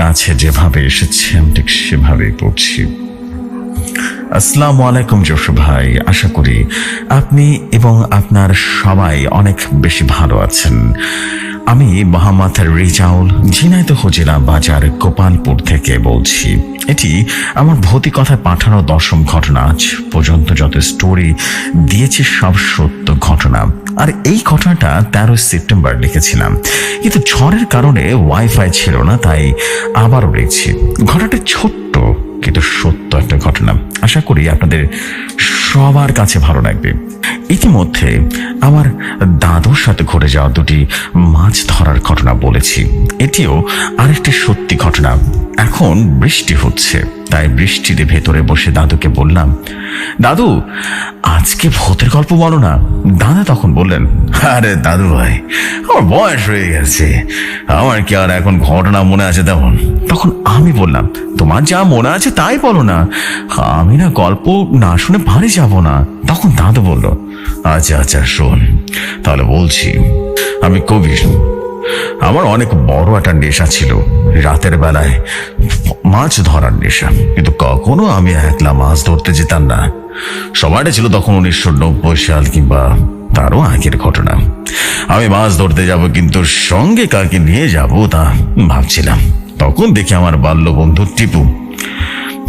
কাছে যেভাবে এসেছে, আমি ঠিক সেভাবেই পড়ছি। আসসালামু আলাইকুম জসু ভাই, আশা করি আপনি এবং আপনার সবাই অনেক বেশি ভালো আছেন। আমি মোহাম্মদ রিজাউল ঝিনাইদহ জেলা বাজার গোপালপুর থেকে বলছি, এটি আমার ভৌতিক কথায় পাঠানো দশম ঘটনা। আজ পর্যন্ত যত স্টোরি দিয়েছে, সব সত্য ঘটনা। আর এই ঘটনাটা তেরোই সেপ্টেম্বর লিখেছিলাম। কিন্তু ঝড়ের কারণে ওয়াইফাই ছিল না, তাই আবারও লিখছি। ঘটনাটা ছোট্ট, কিন্তু সত্য একটা ঘটনা। আশা করি আপনাদের সবার কাছে ভালো লাগবে। ইতিমধ্যে আমার দাদুর সাথে ঘটে যাওয়া দুটি মাছ ধরার ঘটনা বলেছি। এটিও আরেকটি সত্যি ঘটনা। এখন বৃষ্টি হচ্ছে, তাই বৃষ্টিতে ভেতরে বসে দাদুকে বললাম, দাদু, আজকে ভূতের গল্প বলো না। দাদা তখন বললেন, আরে দাদু ভাই, আমার বয়স হয়ে গেছে, আমার কি আর এখন ঘটনা মনে আছে তেমন? তখন আমি বললাম, তোমার যা মনে আছে তাই বলো না, আমি না গল্প না শুনে বাড়ি যাব না। তখন দাদু বলল আচ্ছা আচ্ছা শোন, তাহলে বলছি, আমি কবি। আমার অনেক বড় একটা নেশা ছিল। রাতের বেলায় মাছ ধরার নেশা। কিন্তু কখনো আমি একলা মাছ ধরতে যেতাম না। সময়টা ছিল তখন উনিশশো নব্বই সাল কিংবা তারও আগের ঘটনা। আমি মাছ ধরতে যাব, কিন্তু সঙ্গে কাকে নিয়ে যাব তা ভাবছিলাম। তখন দেখি আমার বাল্য বন্ধু টিপু।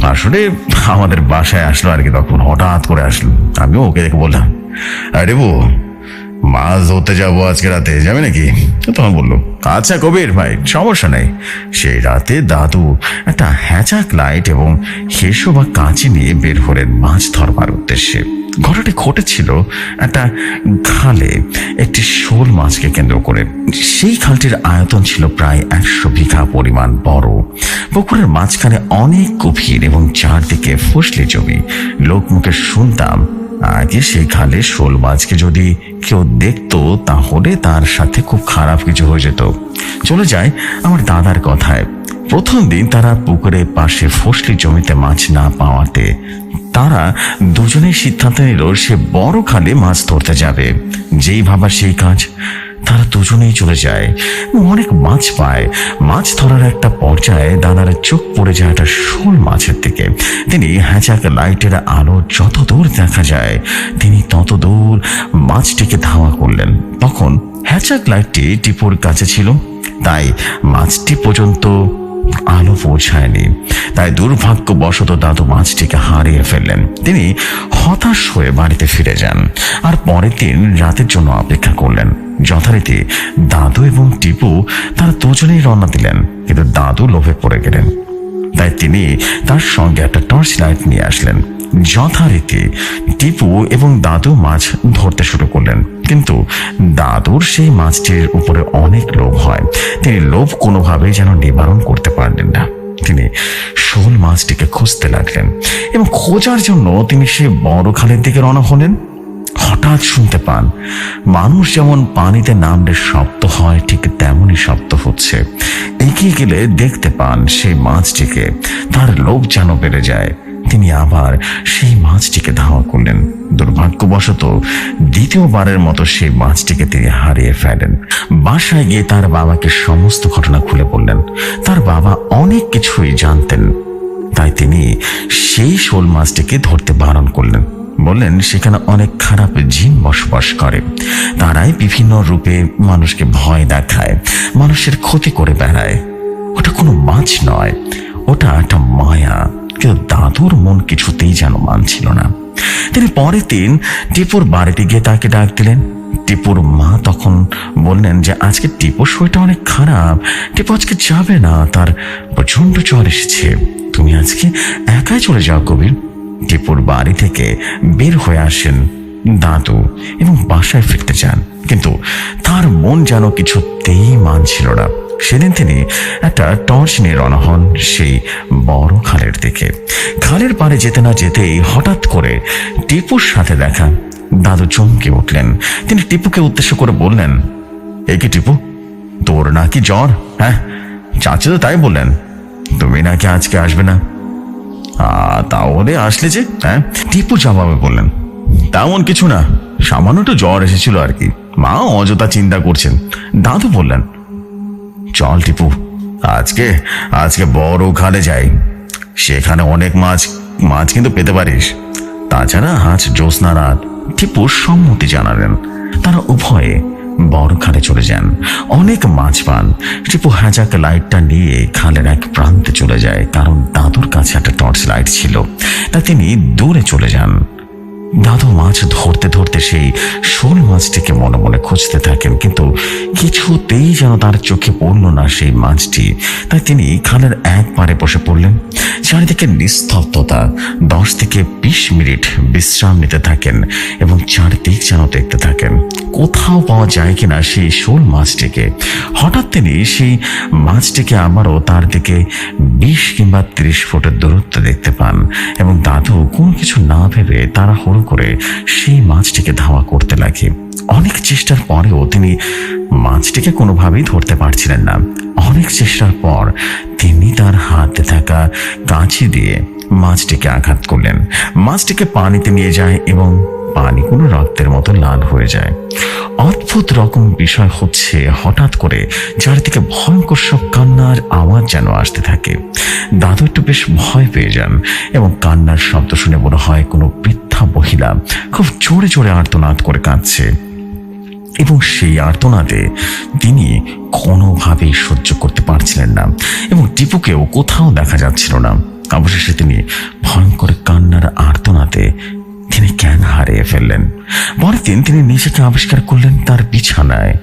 আসলে আমাদের বাসায় আসলো আর কি তখন, হঠাৎ করে আসলো। আমিও ওকে দেখে বললাম, আরে বউ মাছ ধরতে যাব আজকে রাতে, যাবে নাকি? তখন বলল। আচ্ছা কবির ভাই, সমস্যা নেই। সেই রাতে দাদু একটা হ্যাচাক লাইট এবং হেসো বা কাঁচি নিয়ে বের হলেন মাছ ধরবার উদ্দেশ্যে। ঘটনাটি ঘটেছিল একটা খালে, একটি শোল মাছকে কেন্দ্র করে। সেই খালটির আয়তন ছিল প্রায় একশো বিঘা পরিমাণ বড়। পুকুরের মাঝখানে অনেক গভীর এবং চারদিকে ফসলি জমি। লোকমুখে শুনতাম আগে সেই খালে শোল মাছকে যদি কেউ দেখতো, তাহলে তার সাথে খুব খারাপ কিছু হয়ে যেত। চলে যায় আমার দাদার কথায়। প্রথম দিন তারা পুকুরের পাশে ফসলি জমিতে মাছ না পাওয়াতে তারা দুজনেই সিদ্ধান্ত নিল, সে বড় খালে মাছ ধরতে যাবে। যেই ভাবা সেই কাজ। তারা দুজনেই চলে যায়। অনেক মাছ পায়। মাছ ধরার একটা পর্যায়ে দানার চোখ পড়ে যায় একটা শোল মাছের দিকে। তিনি হ্যাচাক লাইটের আলো যত দূর দেখা যায়, তিনি তত দূর মাছটিকে ধাওয়া করলেন। তখন হ্যাচাক লাইটটি টিপুর কাছে ছিল। তাই মাছটি পর্যন্ত আলো পৌঁছায়নি। তাই দুর্ভাগ্যবশত দাদু মাছটিকে হারিয়ে ফেললেন। তিনি হতাশ হয়ে বাড়িতে ফিরে যান আর পরের দিন রাতের জন্য অপেক্ষা করলেন। যথারীতি দাদু এবং টিপু তারা দুজনেই রওনা দিলেন। কিন্তু দাদু লোভে পড়ে গেলেন। তাই তিনি তার সঙ্গে একটা টর্চ লাইট নিয়ে আসলেন। যথারীতি টিপু এবং দাদু মাছ ধরতে শুরু করলেন। কিন্তু দাদুর সেই মাছটির উপরে অনেক লোভ হয়। তিনি লোভ কোনোভাবেই যেন নিবারণ করতে পারলেন না। তিনি শোল মাছটিকে খুঁজতে লাগলেন এবং খোঁজার জন্য তিনি সেই বড় খালের দিকে রওনা হলেন। হঠাৎ শুনতে পান, মানুষ যেমন পানিতে নামলে শব্দ হয়, ঠিক তেমনই শব্দ হচ্ছে। এগিয়ে গেলে দেখতে পান সেই মাছটিকে, তার লোভ যেন বেড়ে যায়। তিনি আবার সেই মাছটিকে ধাওয়া করলেন। দুর্ভাগ্যবশত দ্বিতীয়বারের মতো সেই মাছটিকে তিনি হারিয়ে ফেলেন। বাসায় গিয়ে তার বাবাকে সমস্ত ঘটনা খুলে বললেন। তার বাবা অনেক কিছুই জানতেন। তাই তিনি সেই শোল মাছটিকে ধরতে বারণ করলেন। বললেন, সেখানে অনেক খারাপ জিন বসবাস করে। তারাই বিভিন্ন রূপে মানুষকে ভয় দেখায়, মানুষের ক্ষতি করে বেড়ায়। ওটা কোনো মাছ নয়, ওটা একটা মায়া। কিন্তু দাদুর মন কিছুতেই যেন মানছিল না। তিনি পরের দিন টিপুর বাড়িতে গিয়ে তাকে ডাক দিলেন। টিপুর মা তখন বললেন যে, আজকে টিপুর শরীরটা অনেক খারাপ। টিপু আজকে যাবে না, তার প্রচণ্ড জ্বর এসেছে। তুমি আজকে একাই চলে যাও কবির। টিপুর বাড়ি থেকে বের হয়ে আসেন দাদু এবং বাসায় ফিরতে চান। কিন্তু তার মন যেন কিছুতেই মানছিল না। সেদিন তিনি একটা টর্চ নিয়ে রওনা হন সেই বড় খালের দিকে। খালের পাড়ে যেতে না যেতেই হঠাৎ করে টিপুর সাথে দেখা। দাদু চমকে উঠলেন। তিনি টিপুকে উদ্দেশ্য করে বললেন, এ কি টিপু? তোর নাকি জ্বর হ্যাঁ? চাচি তো তাই বললেন, তুমি নাকি আজকে আসবে না? তাহলে আসলে যে হ্যাঁ? টিপু জবাবে বললেন, তেমন কিছু না, সামান্য একটু জ্বর এসেছিল আর কি। মা অযথা চিন্তা করছেন। দাদু বললেন, চল টিপু, আজকে আজকে বড় খালে যাই। সেখানে অনেক মাছ মাছ কিন্তু পেতে পারিস। তাছাড়া আজ জ্যোৎস্না রাত টিপু সম্মতি জানালেন। তারা উভয়ে বড় খালে চলে যান। অনেক মাছ পান। টিপু হ্যাজাক লাইটটা নিয়ে খালের এক প্রান্তে চলে যায়, কারণ দাদুর কাছে একটা টর্চ লাইট ছিল। তাই তিনি দূরে চলে যান। দাদু মাছ ধরতে ধরতে সেই শোল মাছটিকে মনে মনে খুঁজতে থাকেন, কিন্তু কিছুতেই যেন তার চোখে পড়ল না সেই মাছটি। তাই তিনি খালের এক পারে বসে পড়লেন। চারিদিকে নিস্তব্ধতা, দশ থেকে বিশ মিনিট বিশ্রাম নিতে থাকেন এবং চারিদিক যেন দেখতে থাকেন। কোথাও পাওয়া যায় কিনা সেই শোল মাছটিকে। হঠাৎ তিনি সেই মাছটিকে আবারও তার দিকে বিশ কিংবা ত্রিশ ফুটের দূরত্ব দেখতে পান এবং দাদু কোনো কিছু না ভেবে তারা হড়ো করে সেই মাছটিকে ধাওয়া করতে লাগে। অনেক চেষ্টার পরেও তিনি মাছটিকে কোনোভাবেই ধরতে পারছিলেন না। অনেক চেষ্টার পর তিনি তার হাতে থাকা কাঁচি দিয়ে মাছটিকে আঘাত করলেন। মাছটিকে পানিতে নিয়ে যায় এবং পানি কোনো রক্তের মতো লাল হয়ে যায়। অদ্ভুত রকম বিষয় হচ্ছে হঠাৎ করে চারিদিকে ভয়ঙ্কর সব কান্নার আওয়াজ যেন আসতে থাকে। দাদু একটু বেশ ভয় পেয়ে যান এবং কান্নার শব্দ শুনে মনে হয় কোনো বৃদ্ধা মহিলা খুব জোরে জোরে আর্তনাদ করে কাঁদছে। এবং সেই আর্তনাদে তিনি কোনোভাবেই সহ্য করতে পারছিলেন না এবং টিপুকেও কোথাও দেখা যাচ্ছিল না। অবশেষে তিনি ভয়ঙ্কর কান্নার আর্তনাদে তিনি জ্ঞান হারিয়ে ফেললেন? পরের দিন তিনি নিজেকে আবিষ্কার করলেন তার বিছানায়।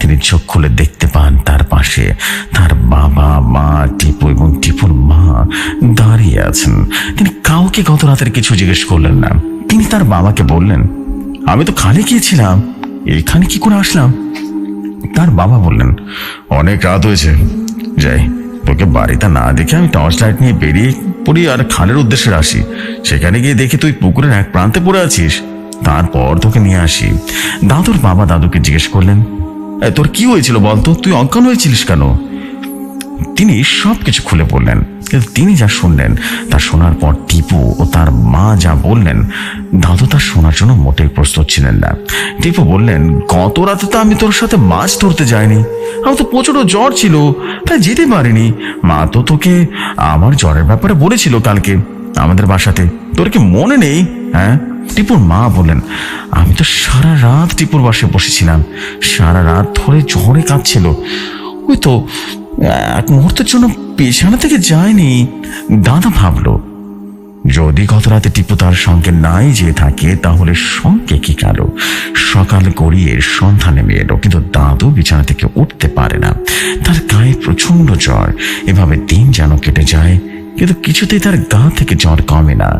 তিনি চোখ খুলে দেখতে পান তার পাশে তার বাবা, মা, টিপু এবং টিপুর মা দাঁড়িয়ে আছেন। তিনি কাউকে গত রাতের কিছু জিজ্ঞেস করলেন না। তিনি তার বাবাকে বললেন, আমি তো খালে গিয়েছিলাম এখানে কি করে আসলাম? তার বাবা বললেন, অনেক রাত হয়েছে। যাই, তোকে বাড়িতে না দেখে আমি টর্চ লাইট নিয়ে বেরিয়ে পড়ি আর খালের উদ্দেশ্যে আসি। সেখানে গিয়ে দেখি তুই পুকুরের এক প্রান্তে পড়ে আছিস। তারপর তোকে নিয়ে আসি। দাদুর বাবা দাদুকে জিজ্ঞেস করলেন "এ, তোর কি হয়েছিল বলতো? তুই অজ্ঞান হয়েছিলিস কেন? তিনি সব কিছু খুলে বললেন কিন্তু তিনি যা শুনলেন, তা শোনার পর টিপু ও তার মা যা বললেন, দাদু তা শোনার জন্য মোটেই প্রস্তুত ছিলেন না। টিপু বললেন, গত রাতে তো আমি তোর সাথে মাছ ধরতে যাইনি। আমার তো প্রচণ্ড জ্বর ছিল, তাই যেতে পারিনি। মা তো তোকে আমার জ্বরের ব্যাপারে বলেছিল কালকে আমাদের বাসাতে। তোর কি মনে নেই? হ্যাঁ? টিপুর মা বললেন, আমি তো সারা রাত টিপুর বাসে বসেছিলাম। সারা রাত ধরে জ্বরে কাঁদছিল ওই তো এক মুহূর্তের জন্য পেছানা থেকে যায়নি। দাদা ভাবল, যদি গত রাতে টিপু তার সঙ্গে নাই যেয়ে থাকে, তাহলে সঙ্গে কি গেল সকাল গড়িয়ে সন্ধ্যা নেমে এলো, কিন্তু দাদু বিছানা থেকে উঠতে পারে না। তার গায়ে প্রচণ্ড জ্বর। এভাবে দিন যেন কেটে যায়, কিন্তু কিছুতেই তার গা থেকে জ্বর কমে না।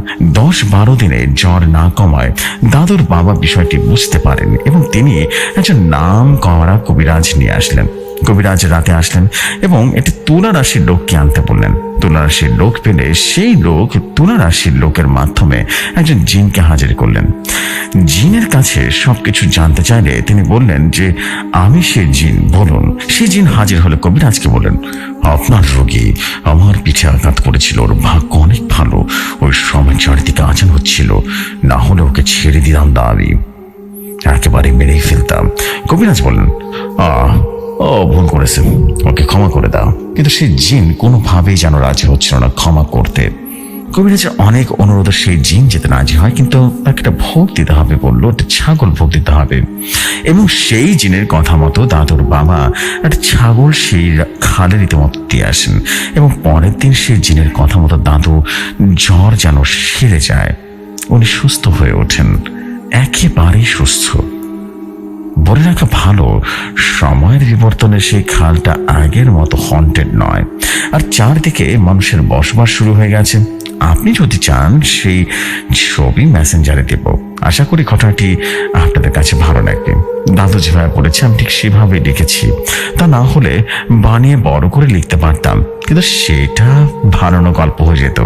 দশ বারো দিনে জ্বর না কমায়, দাদুর বাবা বিষয়টি বুঝতে পারেন এবং তিনি একজন নাম করা কবিরাজ নিয়ে আসলেন। কবিরাজ রাতে আসলেন এবং একটি তুলা রাশির লোককে আনতে বললেন। তুলা রাশির লোক পেলে সেই লোক তুলা রাশির লোকের মাধ্যমে একজন জিনকে হাজির করলেন। জিনের কাছে সবকিছু জানতে চাইলে তিনি বললেন যে, আমি সেই জিন, বলুন। সেই জিন হাজির হলে কবিরাজকে বললেন, আপনার রোগী আমার পিঠে আঘাত করেছিল, ওর ভাগ্য অনেক ভালো, ওই সময় চারিদিকে আচান হচ্ছিল, না হলে ওকে ছেড়ে দিলাম দাবি। একেবারে মেরেই ফেলতাম। কবিরাজ বললেন, আহ ও, ভুল করেছে। ওকে ক্ষমা করে দাও। কিন্তু সেই জিন কোনোভাবেই যেন রাজি হচ্ছিল না ক্ষমা করতে। কবিরাজের অনেক অনুরোধে সেই জিন যেতে রাজি হয়, কিন্তু তাকে একটা ভোগ দিতে হবে বলল, একটা ছাগল ভোগ দিতে হবে। এবং সেই জিনের কথা মতো দাদুর বাবা একটা ছাগল সেই খালে রীতিমতো দিয়ে আসেন। এবং পরের দিন সেই জিনের কথা মতো দাদু জ্বর যেন সেরে যায়। উনি সুস্থ হয়ে ওঠেন। একেবারেই সুস্থ। বলে রাখা ভালো, সময়ের বিবর্তনে সেই খালটা আগের মতো হন্টেড নয়। আর চারদিকে মানুষের বসবাস শুরু হয়ে গেছে। আপনি যদি চান, সেই ছবি মেসেঞ্জারে দেব। আশা করি ঘটনাটি আপনাদের কাছে ভালো লাগবে। দাদু যেভাবে বলেছে, আমি ঠিক সেভাবে লিখেছি। তা না হলে বানিয়ে বড় করে লিখতে পারতাম। কিন্তু সেটা বানানো গল্প হয়ে যেত।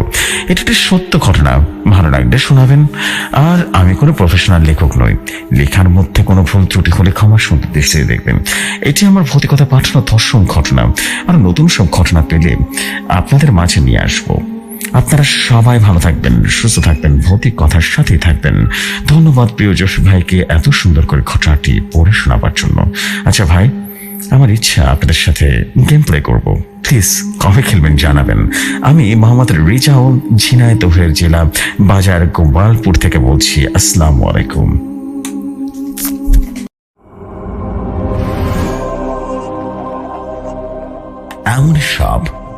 এটা একটি সত্য ঘটনা। ভালো লাগলে শোনাবেন। আর আমি কোনো প্রফেশনাল লেখক নই। লেখার মধ্যে কোনো ভুল ত্রুটি হলে ক্ষমা সুন্দর দৃষ্টিতে দেখবেন। এটি আমার ভৌতিকতা পাঠানো ধর্ষণ ঘটনা। আর নতুন সব ঘটনা পেলে আপনাদের মাঝে নিয়ে আসব। আপনারা সবাই ভালো থাকবেন, সুস্থ থাকবেন, ভৌতিক কথার সাথেই থাকবেন। ধন্যবাদ প্রিয় যশ ভাইকে এত সুন্দর করে ঘটনাটি পড়ে শোনাবার জন্য। আচ্ছা ভাই, আমার ইচ্ছা আপনাদের সাথে গেম প্লে করব। প্লিজ কবে খেলবেন জানাবেন। আমি মোহাম্মদ রিজাউল ঝিনাইদহের জেলা বাজার গোপালপুর থেকে বলছি, আসসালামু আলাইকুম। এমন সব